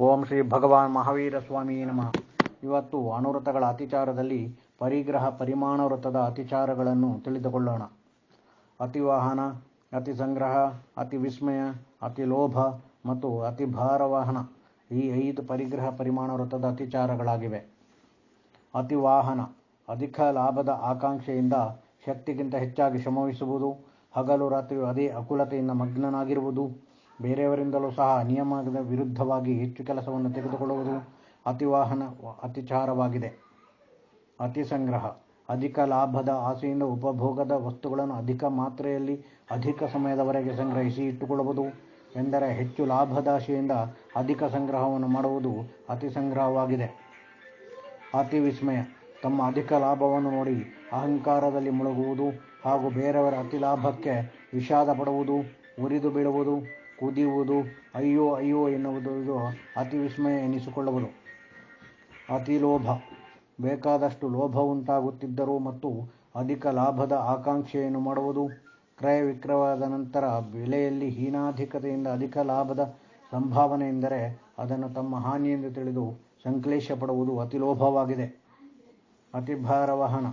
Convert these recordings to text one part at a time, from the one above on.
ಓಂ ಶ್ರೀ ಭಗವಾನ್ ಮಹಾವೀರ ಸ್ವಾಮಿ ನಮಃ. ಇವತ್ತು ಅನುವೃತಗಳ ಅತಿಚಾರದಲ್ಲಿ ಪರಿಗ್ರಹ ಪರಿಮಾಣ ವೃತ್ತದ ಅತಿಚಾರಗಳನ್ನು ತಿಳಿದುಕೊಳ್ಳೋಣ. ಅತಿವಾಹನ ಅತಿ ಸಂಗ್ರಹ, ಅತಿ ವಿಸ್ಮಯ, ಅತಿ ಲೋಭ ಮತ್ತು ಅತಿ ಭಾರವಾಹನ ಈ ಐದು ಪರಿಗ್ರಹ ಪರಿಮಾಣ ವೃತ್ತದ ಅತಿಚಾರಗಳಾಗಿವೆ ಅತಿವಾಹನ ಅಧಿಕ ಲಾಭದ ಆಕಾಂಕ್ಷೆಯಿಂದ ಶಕ್ತಿಗಿಂತ ಹೆಚ್ಚಾಗಿ ಶ್ರಮವಹಿಸುವುದು, ಹಗಲು ರಾತ್ರಿಯು ಅದೇ ಅಕುಲತೆಯಿಂದ ಮಗ್ನನಾಗಿರುವುದು ಬೇರೆಯವರಿಂದಲೂ ಸಹ ನಿಯಮದ ವಿರುದ್ಧವಾಗಿ ಹೆಚ್ಚು ಕೆಲಸವನ್ನು ತೆಗೆದುಕೊಳ್ಳುವುದು ಅತಿವಾಹನ, ಅತಿಚಾರವಾಗಿದೆ. ಅತಿ ಸಂಗ್ರಹ ಅಧಿಕ ಲಾಭದ ಆಸೆಯಿಂದ ಉಪಭೋಗದ ವಸ್ತುಗಳನ್ನು ಅಧಿಕ ಮಾತ್ರೆಯಲ್ಲಿ, ಅಧಿಕ ಸಮಯದವರೆಗೆ ಸಂಗ್ರಹಿಸಿ ಇಟ್ಟುಕೊಳ್ಳುವುದು ಎಂದರೆ ಹೆಚ್ಚು ಲಾಭದಾಶೆಯಿಂದ ಅಧಿಕ ಸಂಗ್ರಹವನ್ನು ಮಾಡುವುದು ಅತಿ ಸಂಗ್ರಹವಾಗಿದೆ ಅತಿ ವಿಸ್ಮಯ ತಮ್ಮ ಅಧಿಕ ಲಾಭವನ್ನು ನೋಡಿ ಅಹಂಕಾರದಲ್ಲಿ ಮುಳುಗುವುದು ಹಾಗೂ ಬೇರೆಯವರ ಅತಿ ಲಾಭಕ್ಕೆ ವಿಷಾದ ಪಡುವುದು ಉರಿದು ಬೀಳುವುದು ಕುದಿಯುವುದು, ಅಯ್ಯೋ ಅಯ್ಯೋ ಎನ್ನುವುದು ಇದು ಅತಿ ವಿಸ್ಮಯ ಎನಿಸಿಕೊಳ್ಳುವುದು. ಅತಿ ಲೋಭ. ಬೇಕಾದಷ್ಟು ಲೋಭ ಉಂಟಾಗುತ್ತಿದ್ದರೂ ಮತ್ತು ಅಧಿಕ ಲಾಭದ ಆಕಾಂಕ್ಷೆಯನ್ನು ಮಾಡುವುದು, ಕ್ರಯ ವಿಕ್ರಯವಾದ ನಂತರ ಬೆಲೆಯಲ್ಲಿ ಹೀನಾಧಿಕತೆಯಿಂದ ಅಧಿಕ ಲಾಭದ ಸಂಭಾವನೆ ಎಂದರೆ ಅದನ್ನು ತಮ್ಮ ಹಾನಿಯೆಂದು ತಿಳಿದು ಸಂಕ್ಲೇಶ ಪಡುವುದು ಅತಿ ಭಾರವಹನ.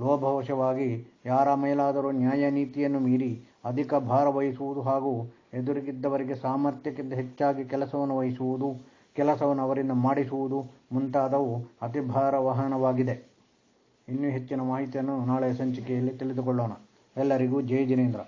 ಲೋಭವಶವಾಗಿ ಯಾರ ಮೇಲಾದರೂ ನ್ಯಾಯ ನೀತಿಯನ್ನು ಮೀರಿ ಅಧಿಕ ಭಾರ ವಹಿಸುವುದು ಹಾಗೂ ಎದುರಿಗಿದ್ದವರಿಗೆ ಸಾಮರ್ಥ್ಯಕ್ಕಿಂತ ಹೆಚ್ಚಾಗಿ ಕೆಲಸವನ್ನು ವಹಿಸುವುದು, ಕೆಲಸವನ್ನು ಅವರಿಂದ ಮಾಡಿಸುವುದು ಮುಂತಾದವು ಅತಿ ಭಾರವಹನವಾಗಿದೆ. ಇನ್ನೂ ಹೆಚ್ಚಿನ ಮಾಹಿತಿಯನ್ನು ನಾಳೆ ಸಂಚಿಕೆಯಲ್ಲಿ ತಿಳಿದುಕೊಳ್ಳೋಣ. ಎಲ್ಲರಿಗೂ ಜೈ ಜಿನೇಂದ್ರ.